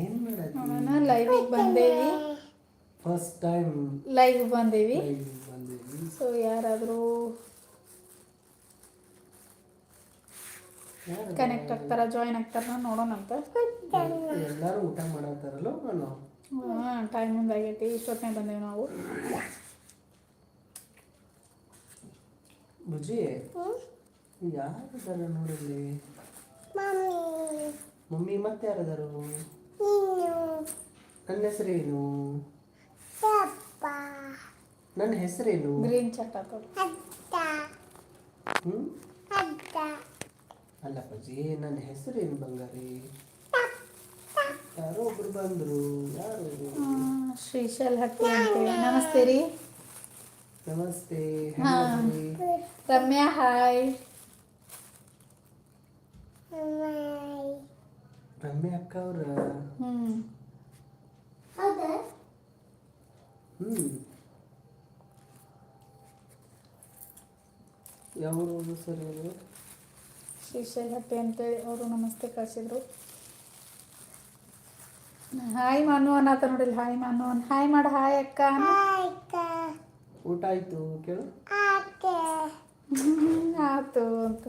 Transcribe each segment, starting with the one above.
ಏನ್ ಮಾಡೋಣ ನೋಡೋಣ ಲೈವಿಗೆ ಬಂದೇವಿ. ಫಸ್ಟ್ ಟೈಮ್ ಲೈವ್ ಬಂದೇವಿ. ಬಂದೇವಿ. ಸೊ ಯಾರಾದರೂ ಕನೆಕ್ಟ್ ಆಗ್ತಾರ ಜಾಯಿನ್ ಆಗ್ತಾರ ನೋಡೋಣಂತ ಎಲ್ಲರೂ ಊಟ ಮಾಡತ್ತಾರಲ್ಲ ನಾನು ಹಾಂ ಟೈಮ್ ಆಗೈತಿ. ಇಷ್ಟೊತ್ತನೇ ಬಂದೇವಿ ನಾವು. ಬುಜ್ಜಿ ಯಾರು ನೋಡಲ್ಲಿ? ಮಮ್ಮಿ. ಮತ್ತೆ ಯಾರದಾರು ನನ್ನ ಹೆಸರೇನು Papa, ನನ್ನ ಹೆಸರೇನು ಗ್ರೀನ್ ಚಟ್ ಹಾಕೋದು Ada, ಹ್ಮ್ Ada, ಅಲ್ಲ ಪಜ್ಜಿ ನನ್ನ ಹೆಸರೇನು ಬಂಗಾರಿ ಯಾರೋ ಒಬ್ರು ಬಂದ್ರು ಯಾರು ಶ್ರೀಶೈಲ್ ಹಟ್ಟಿ ಅಂತೇಳಿ ನಮಸ್ತೆ ರೀ ನಮಸ್ತೆ ಹಾ. ಹೇಗಿದ್ದೀರಿ? ರಮ್ಯಾ ಹಾಯ್ Mai, ರಮ್ಯಾ ಅಕ್ಕ ಅವ್ರ ಹ್ಞೂ ಹ್ಮ್. ಸರಿ ಸರ್ ಇವರು ಶ್ರೀಶೈಲ್ ಹಟ್ಟಿ ಅಂತೇಳಿ ಅವರು ನಮಸ್ತೆ ಕಳಿಸಿದ್ರು. ಹಾಯ್ ಮಾನು ಅನ್ನತ್ತ ನೋಡಿಲ್ಲ. ಹಾಯ್ ಮಾನು. ಅನ್ ಹಾಯ್ ಮಾಡ. ಹಾಯ್ ಅಕ್ಕ. ಊಟ ಆಯ್ತು ಕೇಳು. ಆತು ಅಂತ.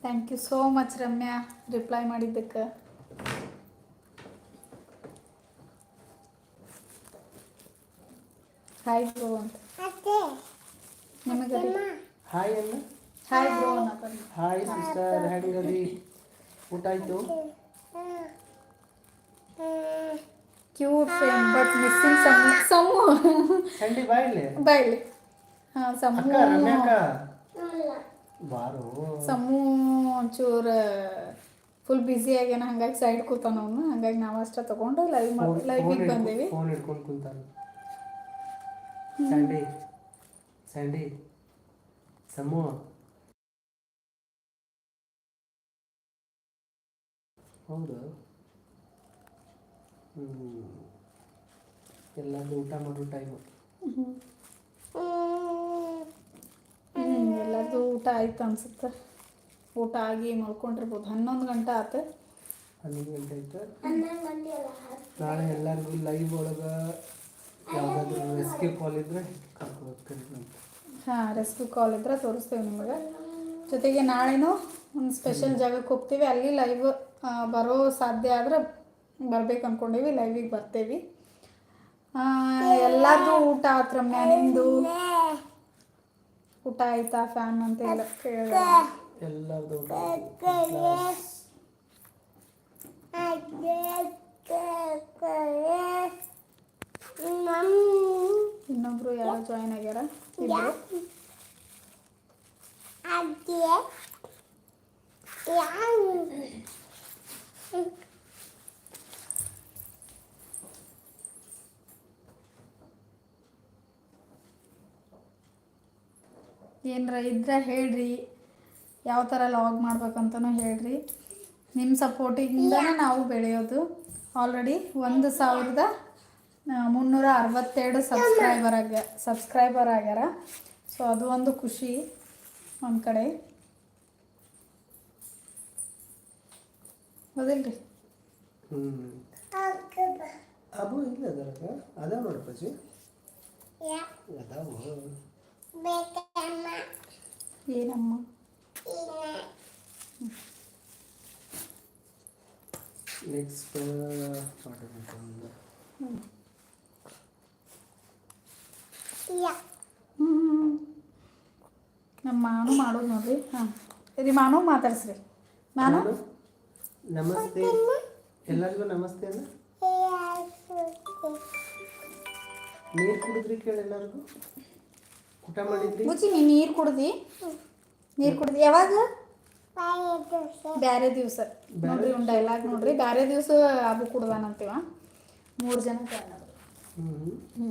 Thank you so much Ramya. Reply ಮಾಡಿದ್ದಕ್ಕೆ. ಹಾಯ್ ಬ್ರೋ ಅಂತ ನಿಮಗೆ ಹಾಯ್ ಅಲ್ಲ ಹಾಯ್ ಬ್ರೋ ಅನ್ನತ್ತ ಹಾಯ್ ಸಿಸ್ಟರ್ ಹೆಂಗದಿ ಊಟ ಆಯ್ತು? Cute friend but missing some ಸಮು ಸಂಡಿ ಬಾ ಇಲ್ಲಿ. ಬಾಯ್ಲಿ ಹಾಂ ಸಮು ಬಾರೋ. ಸಮೂ ಒಂಚೂರು ಫುಲ್ ಬ್ಯುಸಿ ಆಗ್ಯಾನ ಹಂಗಾಗಿ ಸೈಡ್ ಕೂತಾನ ಅವನು. ಹಂಗಾಗಿ ನಾವು ಅಷ್ಟ ತಗೊಂಡು ಲೈವ್ ಮಾಡಿ ಲೈವಿಗೆ ಬಂದೇವಿ. ಫೋನ್ ಹಿಡ್ಕೊಂಡು ಕುಂತಾನ. ಸ್ಯಾಂಡಿ ಸ್ಯಾಂಡಿ ಸಮೂ ಹೌದು. ಹ್ಞೂ ಎಲ್ಲಾದ್ರೂ ಊಟ ಮಾಡೋ ಟೈಮು ಹ್ಞೂ ಎಲ್ಲರದು ಊಟ ಆಯ್ತು ಅನ್ಸುತ್ತೆ. ಊಟ ಆಗಿ ಮಲ್ಕೊಂಡಿರ್ಬೋದು. ಹನ್ನೊಂದು ಗಂಟೆ ಆತು. ಹನ್ನೊಂದು ಗಂಟೆ ಆಯ್ತು. ನಾಳೆ ಎಲ್ಲರಿಗೂ ಲೈವ್ ಒಳಗೆ ರೆಸ್ಕ್ಯೂ ಕಾಲ್ ಕರ್ಕೊಂಡು ಅಂತ. ಹಾಂ ರೆಸ್ಕ್ಯೂ ಕಾಲ್ ಇದ್ರೆ ತೋರಿಸ್ತೇವೆ ನಿಮಗೆ. ಜೊತೆಗೆ ನಾಳೆನೂ ಒಂದು ಸ್ಪೆಷಲ್ ಜಾಗಕ್ಕೆ ಹೋಗ್ತೀವಿ. ಅಲ್ಲಿ ಲೈವ್ ಬರೋ ಸಾಧ್ಯ ಆದ್ರೆ ಬರ್ಬೇಕು ಅಂದ್ಕೊಂಡೀವಿ ಲೈವಿಗೆ ಬರ್ತೇವಿ. ಎಲ್ಲಾರ್ದು ಊಟ ಆತ್ ರಮ್ಯಾ ನಿಮ್ಮದು ಊಟ ಆಯ್ತಾ? ಫ್ಯಾನ್ ಅಂತ ಎಲ್ಲ ಕೇಳ ಎಲ್ಲರದು ಊಟ ಜಾಯಿನ್ ಆಗ್ಯಾರ ಏನರ ಇದ್ರೆ ಹೇಳ್ರಿ. ಯಾವ ಥರ ಲಾಗ್ ಮಾಡ್ಬೇಕಂತನೂ ಹೇಳ್ರಿ. ನಿಮ್ಮ ಸಪೋರ್ಟಿಂದನೇ ನಾವು ಬೆಳೆಯೋದು. ಆಲ್ರೆಡಿ ಒಂದು ಸಾವಿರದ ಮುನ್ನೂರ ಅರವತ್ತೆರಡು ಸಬ್ಸ್ಕ್ರೈಬರ್ ಆಗ ಸಬ್ಸ್ಕ್ರೈಬರ್ ಆಗ್ಯಾರ. ಸೊ ಅದು ಒಂದು ಖುಷಿ ಒಂದು ಕಡೆ. ಹೌದಿಲ್ರಿ ಅಬು ಇಲ್ಲ ಅದಾವ ನೋಡಪ್ಪಾಜಿ ಅದಾವು. ಏನಮ್ಮ? ನೆಕ್ಸ್ಟ್ ಮಾಡೋದು ಹ್ಮ್. ನಮ್ಮ ಮಾನು ಮಾಡೋದು ನೋಡ್ರಿ. ಹಾಂ. ರೀ ಮಾನು ಮಾತಾಡ್ಸ್ರಿ. ಮಾನು? ನಾನು ನಮಸ್ತೆ. ಎಲ್ಲರಿಗೂ ನಮಸ್ತೆ ಅಲ್ಲ ನೀರು ಕುಡಿದ್ರಿ ಕೇಳಿ ಎಲ್ಲರಿಗೂ? ಊಟ ಮಾಡಿದ್ರಿ? ಮುಚ್ಚಿ ನೀ ನೀರು ಕುಡ್ದಿ. ನೀರು ಕುಡ್ದಿ. ಯಾವಾಗ? ಬ್ಯಾರೆ ದಿವಸ. ನೋಡ್ರಿ ಒಂದು ಡೈಲಾಗ್ ನೋಡ್ರಿ. ಬ್ಯಾರೆ ದಿವಸ ಅಬು ಕುಡ್ದಾನಂತೀವ. ಮೂರು ಜನ ಹ್ಞೂ. ಹ್ಞೂ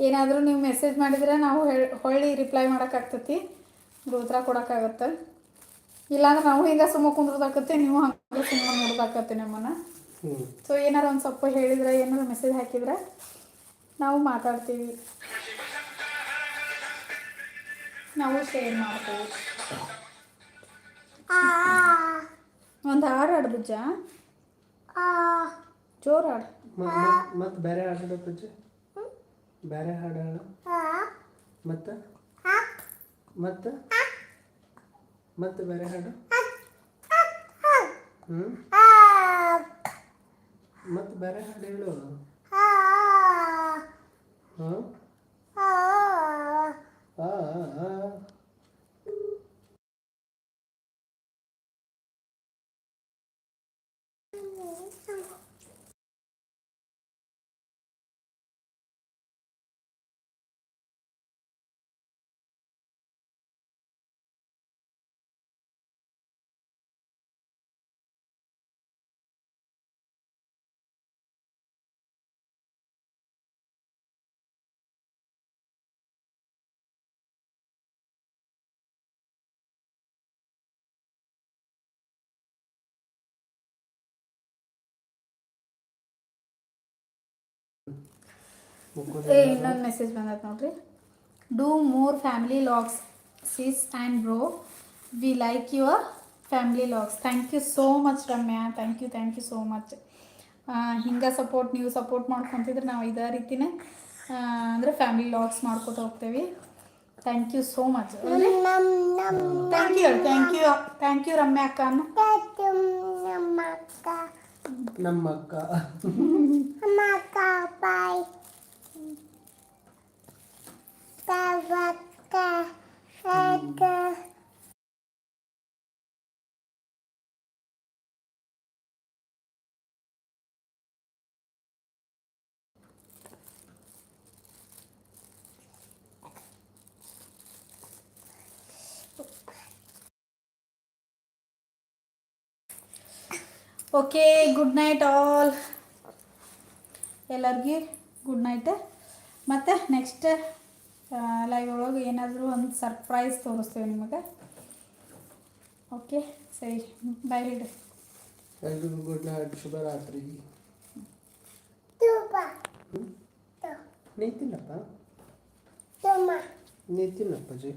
ಏನಾದರೂ ನೀವು ಮೆಸೇಜ್ ಮಾಡಿದ್ರೆ ನಾವು ಹೇಳ್ ಹೊಳ್ಳಿ ರಿಪ್ಲೈ ಮಾಡೋಕ್ಕಾಗ್ತೈತಿ. ಉತ್ತರ ಕೊಡೋಕ್ಕಾಗತ್ತೆ. ಇಲ್ಲಾಂದ್ರೆ ನಾವು ಹಿಂಗೆ ಸುಮ್ಮ ಕುಂದ್ರದಾಕತ್ತೆ ನೀವು ಹಂಗೆ ಸುಮ್ಮನೆ ನೋಡೋದಾಕತ್ತೆ ನಮ್ಮನ್ನು. ಸೊ ಏನಾರು ಒಂದು ಸ್ವಲ್ಪ ಹೇಳಿದ್ರೆ ಏನಾರು ಮೆಸೇಜ್ ಹಾಕಿದ್ರೆ ನಾವು ಮಾತಾಡ್ತೀವಿ. ನಾವು ಶೇರ್ ಮಾಡ್ತೀವಿ. ಆ. ಒಂದು ಆರು ಅಡ್ಬುಜ್ಜ ಬುಜ್ಜ? ಆ. ಜೋರು ಹಾಡು. ಮತ್ತು ಬೇರೆ ಹಾಡು ಪೂಜೆ ಬೇರೆ ಹಾಡು ಹಾಡು. ಮತ್ತೆ? ಮತ್ತೆ? ಮತ್ತೆ ಬೇರೆ ಹಾಡು. ಮತ್ತು ಬೇರೆ ಹಾಡು ಹೇಳು. ಹ್ಞೂ ಏ ಇನ್ನೊಂದು ಮೆಸೇಜ್ ಬಂದೈತೆ ನೋಡ್ರಿ do more family vlogs sis and bro we like your family vlogs thank you so much Ramya thank you thank you so much ಹಿಂಗೆ ಸಪೋರ್ಟ್ ನೀವು ಸಪೋರ್ಟ್ ಮಾಡ್ಕೊತಿದ್ರೆ ನಾವು ಇದೇ ರೀತಿನೇ ಅಂದರೆ ಫ್ಯಾಮಿಲಿ ಲಾಗ್ಸ್ ಮಾಡ್ಕೊತ ಹೋಗ್ತೇವೆ ಥ್ಯಾಂಕ್ ಯು ಸೋ ಮಚ್ ನಮ್ ನಮ್ thank you thank you thank you Ramya ಅಕ್ಕ ಅನ್ನು ತಾತುಂ ನಮ್ಮ ಅಕ್ಕ ನಮ್ಮ ಅಕ್ಕ ನಮ್ಮ ಅಕ್ಕ ಬಾಯ್ ತವಕ್ಕ ಅಕ್ಕ ಓಕೆ ಗುಡ್ ನೈಟ್ ಆಲ್ ಎಲ್ಲರಿಗೂ ಗುಡ್ ನೈಟ್ ಮತ್ತು ನೆಕ್ಸ್ಟ್ ಲೈವ್ ಒಳಗೆ ಏನಾದರೂ ಒಂದು ಸರ್ಪ್ರೈಸ್ ತೋರಿಸ್ತೇವೆ ನಿಮಗೆ. ಓಕೆ ಸರಿ. ಬಾಯ್ ಹೇಳಿ ಎಲ್ರಿಗೂ ಗುಡ್ ನೈಟ್ ಶುಭ ರಾತ್ರಿ ನೀತಿನಪ್ಪ ನೀತಿನಪ್ಪ ಜಿ.